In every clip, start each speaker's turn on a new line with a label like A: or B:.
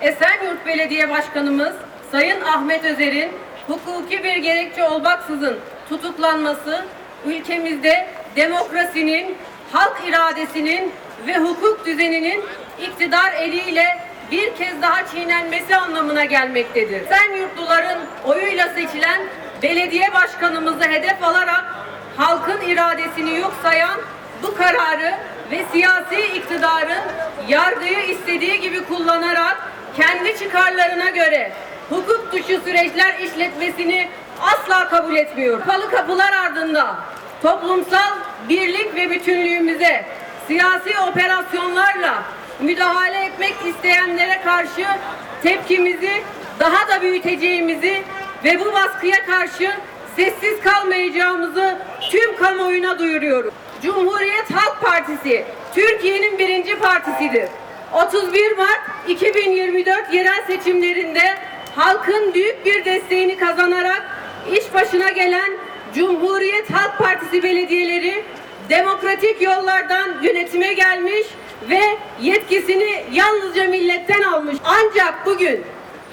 A: Esenyurt Belediye Başkanımız Sayın Ahmet Özer'in hukuki bir gerekçe olmaksızın tutuklanması ülkemizde demokrasinin, halk iradesinin ve hukuk düzeninin iktidar eliyle bir kez daha çiğnenmesi anlamına gelmektedir. Esenyurtluların oyuyla seçilen belediye başkanımızı hedef alarak halkın iradesini yok sayan bu kararı ve siyasi iktidarın yargıyı istediği gibi kullanarak kendi çıkarlarına göre hukuk dışı süreçler işletmesini asla kabul etmiyor. Kapalı kapılar ardında toplumsal birlik ve bütünlüğümüze siyasi operasyonlarla müdahale etmek isteyenlere karşı tepkimizi daha da büyüteceğimizi ve bu baskıya karşı sessiz kalmayacağımızı tüm kamuoyuna duyuruyoruz. Cumhuriyet Halk Partisi Türkiye'nin birinci partisidir. 31 Mart 2024 yerel seçimlerinde halkın büyük bir desteğini kazanarak iş başına gelen Cumhuriyet Halk Partisi belediyeleri demokratik yollardan yönetime gelmiş ve yetkisini yalnızca milletten almış. Ancak bugün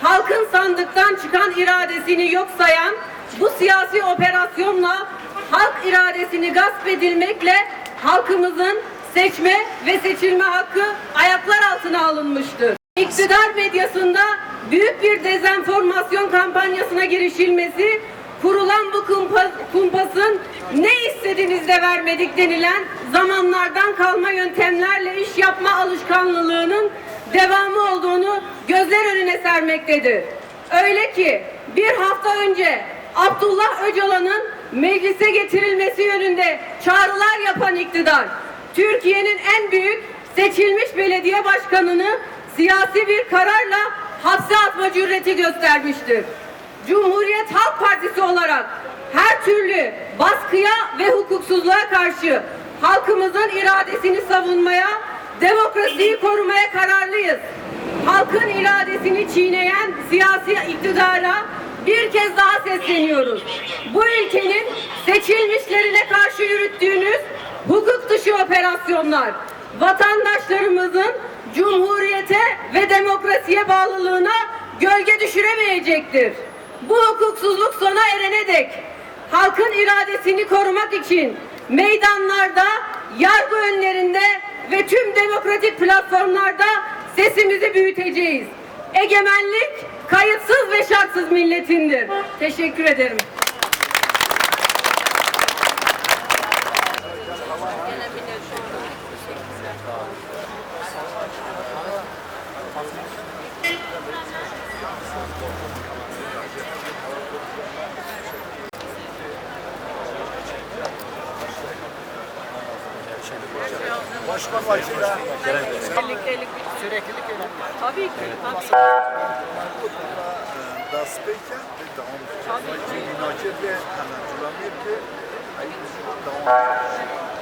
A: halkın sandıktan çıkan iradesini yok sayan bu siyasi operasyonla halk iradesini gasp edilmekle halkımızın seçme ve seçilme hakkı ayaklar altına alınmıştır. İktidar medyasında büyük bir dezenformasyon kampanyasına girişilmesi, kurulan bu kumpa- kumpasın ne istediniz de vermedik denilen zamanlardan kalma yöntemlerle iş yapma alışkanlığının devamı olduğunu gözler önüne sermektedir. Öyle ki bir hafta önce Abdullah Öcalan'ın meclise getirilmesi yönünde çağrılar yapan iktidar, Türkiye'nin en büyük seçilmiş belediye başkanını siyasi bir kararla hapse atma cüreti göstermiştir. Cumhuriyet Halk Partisi olarak her türlü baskıya ve hukuksuzluğa karşı halkımızın iradesini savunmaya, demokrasiyi korumaya kararlıyız. Halkın iradesini çiğneyen siyasi iktidara bir kez daha sesleniyoruz. Bu ülkenin seçilmişlerine karşı yürüttüğünüz hukuk dışı operasyonlar vatandaşlarımızın cumhuriyete ve demokrasiye bağlılığına gölge düşüremeyecektir. Bu hukuksuzluk sona erene dek halkın iradesini korumak için meydanlarda, yargı önlerinde ve tüm demokratik platformlarda sesimizi büyüteceğiz. Egemenlik kayıtsız ve şartsız milletindir. Teşekkür ederim.
B: Başkan vekili.
C: Süreklilik önemli.
A: Tabii ki.
B: Da speke ve devam edeceğiz. Minacet ve hemen Culamir ki devam edeceğiz.